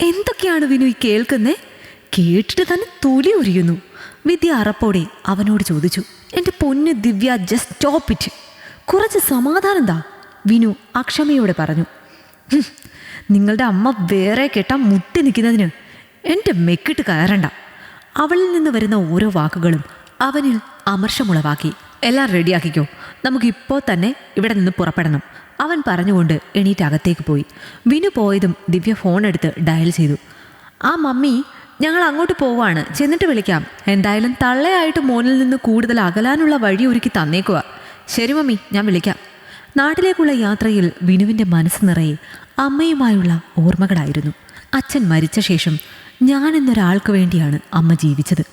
എന്തൊക്കെയാണ് വിനു ഈ കേൾക്കുന്നേ? കേട്ടിട്ട് തന്നെ തൊലി ഉരിയുന്നു. വിദ്യ അറപ്പോടെ അവനോട് ചോദിച്ചു എന്റെ പൊന്ന് ദിവ്യ ജസ്റ്റ് സ്റ്റോപ്പ് ഇറ്റ് കുറച്ച് സമാധാനം താ വിനു അക്ഷമയോടെ പറഞ്ഞു. നിങ്ങളുടെ അമ്മ വേറെ കേട്ടാ മുട്ടി നിൽക്കുന്നതിന് എന്റെ മെക്കിട്ട് കയറണ്ട. അവളിൽ നിന്ന് വരുന്ന ഓരോ വാക്കുകളും അവനിൽ അമർഷമുളവാക്കി. എല്ലാം റെഡിയാക്കിക്കോ നമുക്കിപ്പോൾ തന്നെ ഇവിടെ നിന്ന് പുറപ്പെടണം. അവൻ പറഞ്ഞുകൊണ്ട് എണീറ്റ് അകത്തേക്ക് പോയി. വിനു പോയതും ദിവ്യ ഫോൺ എടുത്ത് ഡയൽ ചെയ്തു. ആ മമ്മി ഞങ്ങൾ അങ്ങോട്ട് പോവാണ്. ചെന്നിട്ട് വിളിക്കാം. എന്തായാലും തള്ളയായിട്ട് മോനിൽ നിന്ന് കൂടുതൽ അകലാനുള്ള വഴി ഒരുക്കി തന്നേക്കുക ശരി മമ്മി ഞാൻ വിളിക്കാം. നാട്ടിലേക്കുള്ള യാത്രയിൽ വിനുവിന്റെ മനസ്സ് നിറയെ അമ്മയുമായുള്ള ഓർമ്മകളായിരുന്നു. അച്ഛൻ മരിച്ച ശേഷം ഞാൻ എന്നൊരാൾക്ക് വേണ്ടിയാണ് അമ്മ ജീവിച്ചത്.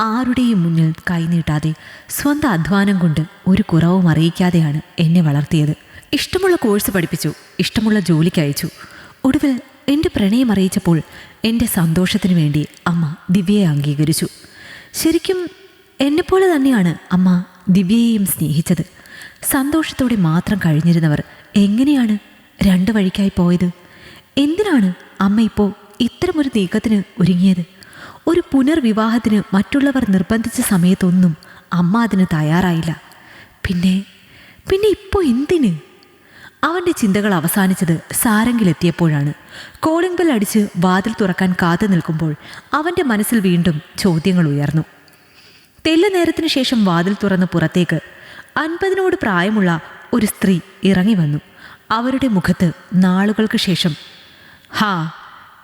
ആരുടെയും മുന്നിൽ കൈനീട്ടാതെ സ്വന്തം അധ്വാനം കൊണ്ട് ഒരു കുറവും അറിയിക്കാതെയാണ് എന്നെ വളർത്തിയത്. ഇഷ്ടമുള്ള കോഴ്സ് പഠിപ്പിച്ചു ഇഷ്ടമുള്ള ജോലിക്ക് അയച്ചു. ഒടുവിൽ എന്റെ പ്രണയം അറിയിച്ചപ്പോൾ എന്റെ സന്തോഷത്തിന് വേണ്ടി അമ്മ ദിവ്യയെ അംഗീകരിച്ചു. ശരിക്കും എന്നെപ്പോലെ തന്നെയാണ് അമ്മ ദിവ്യയെയും സ്നേഹിച്ചത്. സന്തോഷത്തോടെ മാത്രം കഴിഞ്ഞിരുന്നവർ എങ്ങനെയാണ് രണ്ട് വഴിക്കായി പോയത്? എന്തിനാണ് അമ്മ ഇപ്പോൾ ഇത്തരമൊരു നീക്കത്തിന് ഒരുങ്ങിയത്? ഒരു പുനർവിവാഹത്തിന് മറ്റുള്ളവർ നിർബന്ധിച്ച സമയത്തൊന്നും അമ്മ അതിന് തയ്യാറായില്ല. പിന്നെ പിന്നെ ഇപ്പോൾ എന്തിന്? അവന്റെ ചിന്തകൾ അവസാനിച്ചത് സാരംഗിലെത്തിയപ്പോഴാണ്. കോളിംഗ് ബെൽ അടിച്ച് വാതിൽ തുറക്കാൻ കാത്തു നിൽക്കുമ്പോൾ അവന്റെ മനസ്സിൽ വീണ്ടും ചോദ്യങ്ങൾ ഉയർന്നു. തെല്ല നേരത്തിനു ശേഷം വാതിൽ തുറന്ന് പുറത്തേക്ക് അൻപതിനോട് പ്രായമുള്ള ഒരു സ്ത്രീ ഇറങ്ങി വന്നു. അവരുടെ മുഖത്ത് നാളുകൾക്ക് ശേഷം ഹാ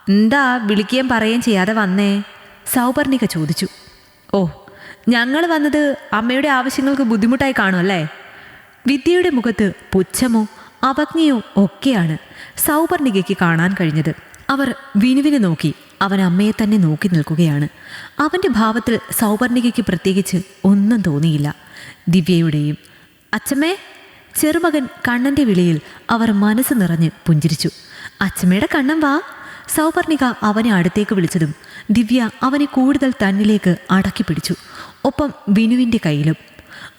എന്താ വിളിക്കുകയും പറയുകയും ചെയ്യാതെ വന്നേ? സൗപർണിക ചോദിച്ചു. ഓ ഞങ്ങൾ വന്നത് അമ്മയുടെ ആവശ്യങ്ങൾക്ക് ബുദ്ധിമുട്ടായി കാണുമല്ലേ വിദ്യയുടെ മുഖത്ത് പുച്ഛമോ അവജ്ഞയോ ഒക്കെയാണ് സൗപർണികയ്ക്ക് കാണാൻ കഴിഞ്ഞത്. അവർ വിനുവിനെ നോക്കി അവൻ അമ്മയെ തന്നെ നോക്കി നിൽക്കുകയാണ്. അവന്റെ ഭാവത്തിൽ സൗപർണികയ്ക്ക് പ്രത്യേകിച്ച് ഒന്നും തോന്നിയില്ല. ദിവ്യയുടെയും അച്ഛമ്മേ ചെറുമകൻ കണ്ണന്റെ വിളിയിൽ അവർ മനസ്സ് നിറഞ്ഞ് പുഞ്ചിരിച്ചു. അച്ഛമ്മയുടെ കണ്ണം വാ. സൗപർണിക അവനെ അടുത്തേക്ക് വിളിച്ചതും ദിവ്യ അവനെ കൂടുതൽ തന്നിലേക്ക് അടക്കി പിടിച്ചു ഒപ്പം വിനുവിന്റെ കയ്യിലും.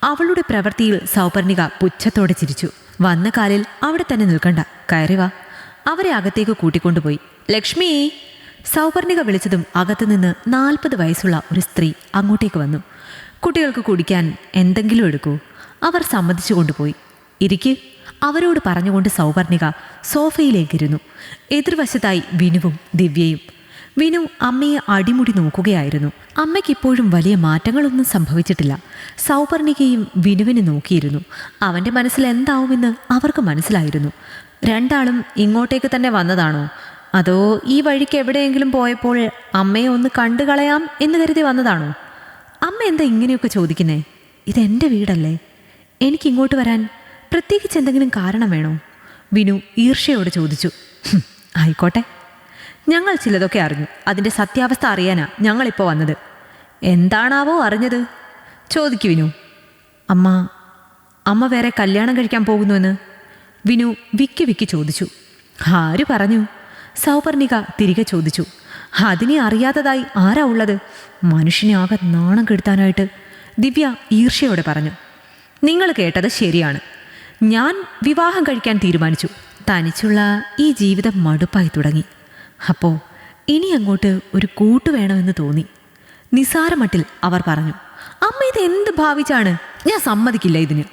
അവളുടെ പ്രവൃത്തിയിൽ സൗപർണിക പുച്ഛത്തോടെ ചിരിച്ചു. വന്ന കാലിൽ അവിടെ തന്നെ നിൽക്കണ്ട. കയറി വാ. അവരെ അകത്തേക്ക് കൂട്ടിക്കൊണ്ടുപോയി. ലക്ഷ്മി സൗപർണിക വിളിച്ചതും അകത്തുനിന്ന് നാൽപ്പത് വയസ്സുള്ള ഒരു സ്ത്രീ അങ്ങോട്ടേക്ക് വന്നു. കുട്ടികൾക്ക് കുടിക്കാൻ എന്തെങ്കിലും എടുക്കൂ. അവർ സമ്മതിച്ചു കൊണ്ടുപോയി. ഇരിക്ക്. അവരോട് പറഞ്ഞുകൊണ്ട് സൗപർണിക സോഫയിലേക്കിരുന്നു. എതിർവശത്തായി വിനുവും ദിവ്യയും വിനു അമ്മയെ അടിമുടി നോക്കുകയായിരുന്നു. അമ്മയ്ക്കിപ്പോഴും വലിയ മാറ്റങ്ങളൊന്നും സംഭവിച്ചിട്ടില്ല. സൗപർണികയും വിനുവിനെ നോക്കിയിരുന്നു. അവന്റെ മനസ്സിൽ എന്താവുമെന്ന് അവർക്ക് മനസ്സിലായിരുന്നു. രണ്ടാളും ഇങ്ങോട്ടേക്ക് തന്നെ വന്നതാണോ? അതോ ഈ വഴിക്ക് എവിടെയെങ്കിലും പോയപ്പോൾ അമ്മയെ ഒന്ന് കണ്ടു കളയാം എന്ന് കരുതി വന്നതാണോ? അമ്മ എന്താ ഇങ്ങനെയൊക്കെ ചോദിക്കുന്നേ? ഇതെന്റെ വീടല്ലേ? എനിക്ക് ഇങ്ങോട്ട് വരാൻ പ്രത്യേകിച്ച് എന്തെങ്കിലും കാരണം വേണോ? വിനു ഈർഷയോട് ചോദിച്ചു. "ഹും, ആയിക്കോട്ടെ. ഞങ്ങൾ ചിലതൊക്കെ അറിഞ്ഞു. അതിന്റെ സത്യാവസ്ഥ അറിയാനാ ഞങ്ങളിപ്പോൾ വന്നത്. എന്താണാവോ അറിഞ്ഞത്? ചോദിക്കു വിനു. അമ്മ അമ്മ വേറെ കല്യാണം കഴിക്കാൻ പോകുന്നുവെന്ന് വിനു വിക്കി വിക്കി ചോദിച്ചു. ആര് പറഞ്ഞു? സൗപർണിക തിരികെ ചോദിച്ചു. അതിനെ അറിയാത്തതായി ആരാ ഉള്ളത്? മനുഷ്യനെ ആകെ നാണം കെടുത്താനായിട്ട് ദിവ്യ ഈർഷ്യയോടെ പറഞ്ഞു. നിങ്ങൾ കേട്ടത് ശരിയാണ്. ഞാൻ വിവാഹം കഴിക്കാൻ തീരുമാനിച്ചു. തനിച്ചുള്ള ഈ ജീവിതം മടുപ്പായി തുടങ്ങി. അപ്പോൾ ഇനി അങ്ങോട്ട് ഒരു കൂട്ട് വേണമെന്ന് തോന്നി. നിസാരമട്ടിൽ അവർ പറഞ്ഞു അമ്മ ഇത് എന്ത് ഭാവിച്ചാണ്? ഞാൻ സമ്മതിക്കില്ല ഇതിന്.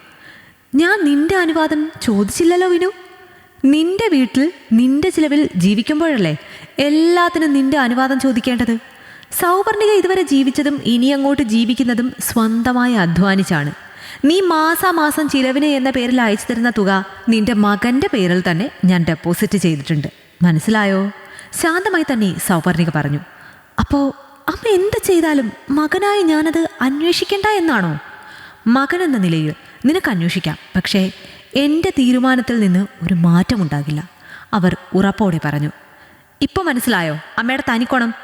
ഞാൻ നിന്റെ അനുവാദം ചോദിച്ചില്ലല്ലോ വിനു. നിന്റെ വീട്ടിൽ നിന്റെ ചിലവിൽ ജീവിക്കുമ്പോഴല്ലേ എല്ലാത്തിനും നിന്റെ അനുവാദം ചോദിക്കേണ്ടത്? സൗവർണിക ഇതുവരെ ജീവിച്ചതും ഇനി അങ്ങോട്ട് ജീവിക്കുന്നതും സ്വന്തമായി അധ്വാനിച്ചാണ്. നീ മാസാമാസം ചിലവിന് എന്ന പേരിൽ അയച്ചു തരുന്ന തുക നിന്റെ മകന്റെ പേരിൽ തന്നെ ഞാൻ ഡെപ്പോസിറ്റ് ചെയ്തിട്ടുണ്ട്. മനസ്സിലായോ? ശാന്തമായി തന്നെ സൗവർണിക പറഞ്ഞു അപ്പോൾ അമ്മ എന്ത് ചെയ്താലും മകനായി ഞാനത് അന്വേഷിക്കണ്ട എന്നാണോ? മകൻ എന്ന നിലയിൽ നിനക്ക് അന്വേഷിക്കാം പക്ഷേ എന്റെ തീരുമാനത്തിൽ നിന്ന് ഒരു മാറ്റമുണ്ടാകില്ല അവർ ഉറപ്പോടെ പറഞ്ഞു. ഇപ്പൊ മനസ്സിലായോ? അമ്മയുടെ തനിക്കോണം.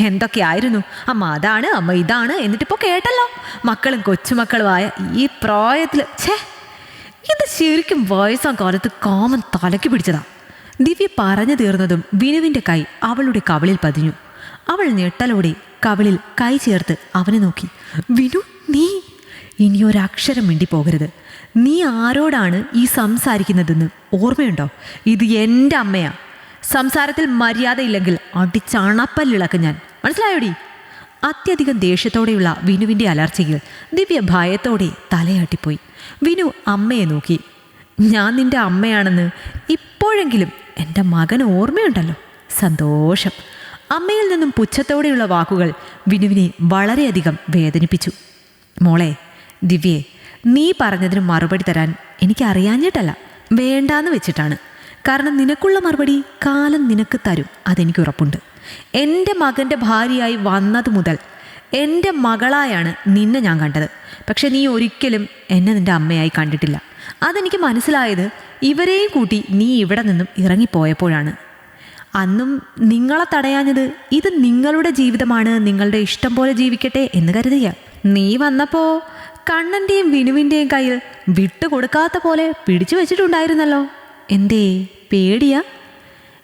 എന്തൊക്കെയായിരുന്നു അമ്മ അതാണ് അമ്മ ഇതാണ് എന്നിട്ടിപ്പോൾ കേട്ടല്ലോ. മക്കളും കൊച്ചുമക്കളുമായ ഈ പ്രായത്തിൽ ഛേ ഇത് ശരിക്കും വയസ്സാം കാലത്ത് കാമൻ തലക്ക് പിടിച്ചതാ. ദിവ്യ പറഞ്ഞു തീർന്നതും വിനുവിന്റെ കൈ അവളുടെ കവളിൽ പതിഞ്ഞു. അവൾ ഞെട്ടലോടെ കവളിൽ കൈ ചേർത്ത് അവനെ നോക്കി. വിനു നീ? ഇനിയൊരക്ഷരം മിണ്ടിപ്പോകരുത്. നീ ആരോടാണ് ഈ സംസാരിക്കുന്നതെന്ന് ഓർമ്മയുണ്ടോ? ഇത് എന്റെ അമ്മയാ. സംസാരത്തിൽ മര്യാദയില്ലെങ്കിൽ അടിച്ചണപ്പല്ലിളക്കും ഞാൻ. മനസ്സിലായോടി? അത്യധികം ദേഷ്യത്തോടെയുള്ള വിനുവിന്റെ അലർച്ചയിൽ ദിവ്യ ഭയത്തോടെ തലയാട്ടിപ്പോയി. വിനു അമ്മയെ നോക്കി. ഞാൻ നിന്റെ അമ്മയാണെന്ന് ഇപ്പോഴെങ്കിലും എന്റെ മകൻ ഓർമ്മയുണ്ടല്ലോ. സന്തോഷം. അമ്മയിൽ നിന്നും പുച്ഛത്തോടെയുള്ള വാക്കുകൾ വിനുവിനെ വളരെയധികം വേദനിപ്പിച്ചു. മോളെ ദിവ്യേ നീ പറഞ്ഞതിന് മറുപടി തരാൻ എനിക്കറിയാഞ്ഞിട്ടല്ല വേണ്ടാന്ന് വെച്ചിട്ടാണ്. കാരണം നിനക്കുള്ള മറുപടി കാലം നിനക്ക് തരും അതെനിക്ക് ഉറപ്പുണ്ട്. എന്റെ മകന്റെ ഭാര്യയായി വന്നത് മുതൽ എന്റെ മകളായാണ് നിന്നെ ഞാൻ കണ്ടത്. പക്ഷെ നീ ഒരിക്കലും എന്നെ നിന്റെ അമ്മയായി കണ്ടിട്ടില്ല. അതെനിക്ക് മനസ്സിലായത് ഇവരെയും കൂട്ടി നീ ഇവിടെ നിന്നും ഇറങ്ങിപ്പോയപ്പോഴാണ്. അന്നും നിങ്ങളെ തടയാഞ്ഞത് ഇത് നിങ്ങളുടെ ജീവിതമാണ് നിങ്ങളുടെ ഇഷ്ടം പോലെ ജീവിക്കട്ടെ എന്ന് കരുതിയ. നീ വന്നപ്പോ കണ്ണന്റെയും വിനുവിന്റെയും കയ്യിൽ വിട്ടുകൊടുക്കാത്ത പോലെ പിടിച്ചു വെച്ചിട്ടുണ്ടായിരുന്നല്ലോ. എന്തേ പേടിയാ?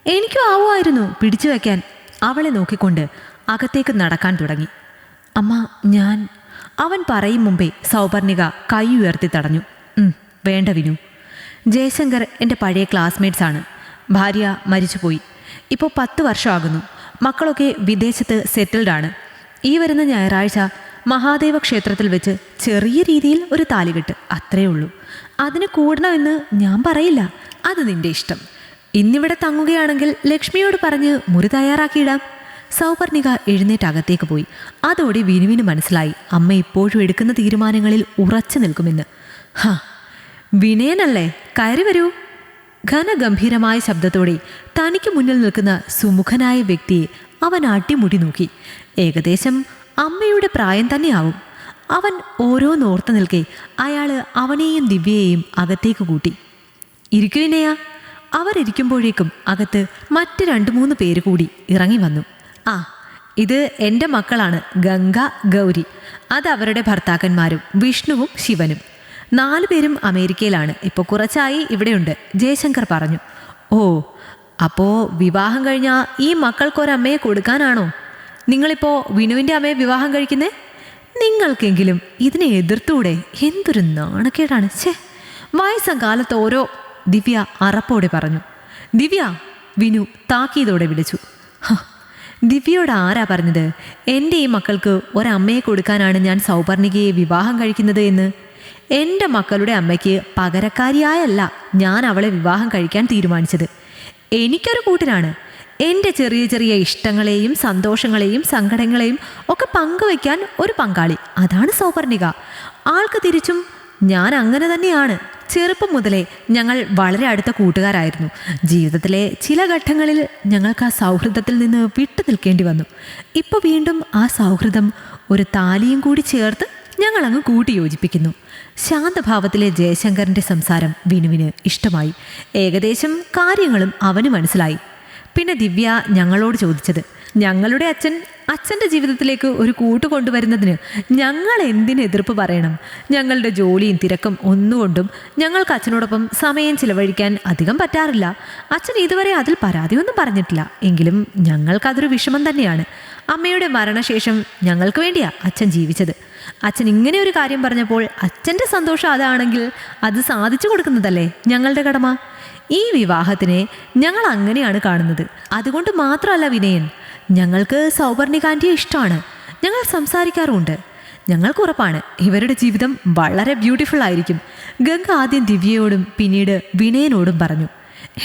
എനിക്കും ആവുമായിരുന്നു പിടിച്ചു വയ്ക്കാൻ അവളെ നോക്കിക്കൊണ്ട് അകത്തേക്ക് നടക്കാൻ തുടങ്ങി. അമ്മ ഞാൻ അവൻ പറയും മുമ്പേ സൗപർണിക കൈ ഉയർത്തി തടഞ്ഞു. "ഉം, വേണ്ട വിനു. ജയശങ്കർ എന്റെ പഴയ ക്ലാസ്മേറ്റ്സ് ആണ്. ഭാര്യ മരിച്ചുപോയി. ഇപ്പോൾ പത്ത് വർഷമാകുന്നു. മക്കളൊക്കെ വിദേശത്ത് സെറ്റിൽഡാണ് ഈ വരുന്ന ഞായറാഴ്ച മഹാദേവ ക്ഷേത്രത്തിൽ വെച്ച് ചെറിയ രീതിയിൽ ഒരു താലികെട്ട് അത്രയേ ഉള്ളൂ. അതിന് കൂടണമെന്ന് ഞാൻ പറയില്ല. അത് നിന്റെ ഇഷ്ടം. ഇന്നിവിടെ തങ്ങുകയാണെങ്കിൽ ലക്ഷ്മിയോട് പറഞ്ഞ് മുറി തയ്യാറാക്കിയിടാം. സൗപർണിക എഴുന്നേറ്റ് അകത്തേക്ക് പോയി. അതോടെ വിനുവിന് മനസ്സിലായി. അമ്മ ഇപ്പോഴും എടുക്കുന്ന തീരുമാനങ്ങളിൽ ഉറച്ചു നിൽക്കുമെന്ന്. ഹാ വിനയനല്ലേ? കയറി വരൂ. ഘനഗംഭീരമായ ശബ്ദത്തോടെ തനിക്ക് മുന്നിൽ നിൽക്കുന്ന സുമുഖനായ വ്യക്തിയെ അവൻ അട്ടിമുടി നോക്കി. ഏകദേശം അമ്മയുടെ പ്രായം തന്നെയാവും. അവൻ ഓരോന്നോർത്ത് നിൽക്കെ അയാൾ അവനെയും ദിവ്യയെയും അകത്തേക്ക് കൂട്ടി. ഇരിക്കുവിനയാ അവരിക്കുമ്പോഴേക്കും അകത്ത് മറ്റ് രണ്ട് മൂന്ന് പേര് കൂടി ഇറങ്ങി വന്നു. ആ ഇത് എന്റെ മക്കളാണ് ഗംഗ ഗൗരി. അത് അവരുടെ ഭർത്താക്കന്മാരും വിഷ്ണുവും ശിവനും. നാലു പേരും അമേരിക്കയിലാണ്. ഇപ്പോൾ കുറച്ചായി ഇവിടെയുണ്ട്. ജയശങ്കർ പറഞ്ഞു. ഓ അപ്പോ വിവാഹം കഴിഞ്ഞാൽ ഈ മക്കൾക്കൊരമ്മയെ കൊടുക്കാനാണോ? നിങ്ങളിപ്പോൾ വിനുവിന്റെ അമ്മയെ വിവാഹം കഴിക്കുന്നേ? നിങ്ങൾക്കെങ്കിലും ഇതിനെ എതിർത്തൂടെ? എന്തൊരു നാണക്കേടാണ്. ഛേ വയസ്സം കാലത്ത് ഓരോ ദിവ്യ അറപ്പോടെ പറഞ്ഞു. ദിവ്യ വിനു താക്കീതോടെ വിളിച്ചു. "ഹ, ദിവ്യയോട് ആരാ പറഞ്ഞത്? എന്റെ ഈ മക്കൾക്ക് ഒരമ്മയെ കൊടുക്കാനാണ് ഞാൻ സൗപർണികയെ വിവാഹം കഴിക്കുന്നത് എന്ന്? എന്റെ മക്കളുടെ അമ്മയ്ക്ക് പകരക്കാരിയായല്ല ഞാൻ അവളെ വിവാഹം കഴിക്കാൻ തീരുമാനിച്ചത്. എനിക്കൊരു കൂട്ടിനാണ് എന്റെ ചെറിയ ചെറിയ ഇഷ്ടങ്ങളെയും സന്തോഷങ്ങളെയും സങ്കടങ്ങളെയും ഒക്കെ പങ്കുവയ്ക്കാൻ ഒരു പങ്കാളി. അതാണ് സൗപർണിക. ആൾക്ക് തിരിച്ചും ഞാൻ അങ്ങനെ തന്നെയാണ്. ചെറുപ്പം മുതലേ ഞങ്ങൾ വളരെ അടുത്ത കൂട്ടുകാരായിരുന്നു. ജീവിതത്തിലെ ചില ഘട്ടങ്ങളിൽ ഞങ്ങൾക്ക് ആ സൗഹൃദത്തിൽ നിന്ന് വിട്ടു നിൽക്കേണ്ടി വന്നു. ഇപ്പോൾ വീണ്ടും ആ സൗഹൃദം ഒരു താലിയും കൂടി ചേർത്ത് ഞങ്ങളങ്ങ് കൂട്ടിയോജിപ്പിക്കുന്നു. കൂട്ടി യോജിപ്പിക്കുന്നു ശാന്തഭാവത്തിലെ ജയശങ്കറിന്റെ സംസാരം വിനുവിന് ഇഷ്ടമായി. ഏകദേശം കാര്യങ്ങളും അവന് മനസ്സിലായി. പിന്നെ ദിവ്യ ഞങ്ങളോട് ചോദിച്ചത് ഞങ്ങളുടെ അച്ഛൻ അച്ഛന്റെ ജീവിതത്തിലേക്ക് ഒരു കൂട്ട് കൊണ്ടുവരുന്നതിന് ഞങ്ങൾ എന്തിന് എതിർപ്പ് പറയണം? ഞങ്ങളുടെ ജോലിയും തിരക്കും ഒന്നുകൊണ്ടും ഞങ്ങൾക്ക് അച്ഛനോടൊപ്പം സമയം ചിലവഴിക്കാൻ അധികം പറ്റാറില്ല. അച്ഛൻ ഇതുവരെ അതിൽ പരാതിയൊന്നും പറഞ്ഞിട്ടില്ല. എങ്കിലും ഞങ്ങൾക്കതൊരു വിഷമം തന്നെയാണ്. അമ്മയുടെ മരണശേഷം ഞങ്ങൾക്ക് വേണ്ടിയാ അച്ഛൻ ജീവിച്ചത്. അച്ഛൻ ഇങ്ങനെ ഒരു കാര്യം പറഞ്ഞപ്പോൾ അച്ഛന്റെ സന്തോഷം അതാണെങ്കിൽ അത് സാധിച്ചു കൊടുക്കുന്നതല്ലേ ഞങ്ങളുടെ കടമ? ഈ വിവാഹത്തിനെ ഞങ്ങൾ അങ്ങനെയാണ് കാണുന്നത്. അതുകൊണ്ട് മാത്രമല്ല വിനയൻ ഞങ്ങൾക്ക് സൗപർണികാന്റെ ഇഷ്ടമാണ്. ഞങ്ങൾ സംസാരിക്കാറുമുണ്ട്. ഞങ്ങൾക്ക് ഉറപ്പാണ് ഇവരുടെ ജീവിതം വളരെ ബ്യൂട്ടിഫുൾ ആയിരിക്കും. ഗംഗ ആദ്യം ദിവ്യയോടും പിന്നീട് വിനയനോടും പറഞ്ഞു.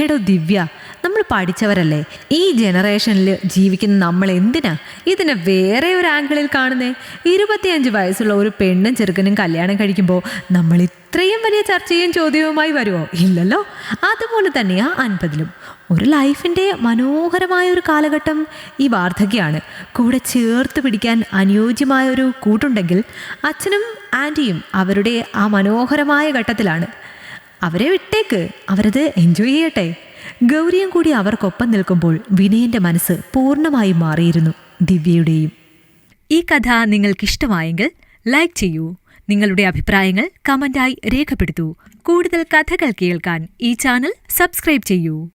എടോ ദിവ്യ നമ്മൾ പഠിച്ചവരല്ലേ? ഈ ജനറേഷനിൽ ജീവിക്കുന്ന നമ്മൾ എന്തിനാ? ഇതിനെ വേറെ ഒരു ആംഗിളിൽ കാണുന്നേ? ഇരുപത്തിയഞ്ച് വയസ്സുള്ള ഒരു പെണ്ണും ചെറുക്കനും കല്യാണം കഴിക്കുമ്പോൾ നമ്മൾ ഇത്രയും വലിയ ചർച്ചയും ചോദ്യവുമായി വരുമോ ഇല്ലല്ലോ. അതുപോലെ തന്നെയാ അൻപതിലും. ഒരു ലൈഫിന്റെ മനോഹരമായ ഒരു കാലഘട്ടം ഈ വാർദ്ധക്യമാണ്. കൂടെ ചേർത്ത് പിടിക്കാൻ അനുയോജ്യമായ ഒരു കൂട്ടുണ്ടെങ്കിൽ അച്ഛനും ആന്റിയും അവരുടെ ആ മനോഹരമായ ഘട്ടത്തിലാണ്. അവരെ വിട്ടേക്ക്. അവരത് എൻജോയ് ചെയ്യട്ടെ. ഗൗരിയും കൂടി അവർക്കൊപ്പം നിൽക്കുമ്പോൾ വിനയന്റെ മനസ്സ് പൂർണമായും മാറിയിരുന്നു ദിവ്യയുടെയും. ഈ കഥ നിങ്ങൾക്കിഷ്ടമായെങ്കിൽ ലൈക്ക് ചെയ്യൂ. നിങ്ങളുടെ അഭിപ്രായങ്ങൾ കമന്റായി രേഖപ്പെടുത്തൂ. കൂടുതൽ കഥകൾ കേൾക്കാൻ ഈ ചാനൽ സബ്സ്ക്രൈബ് ചെയ്യൂ.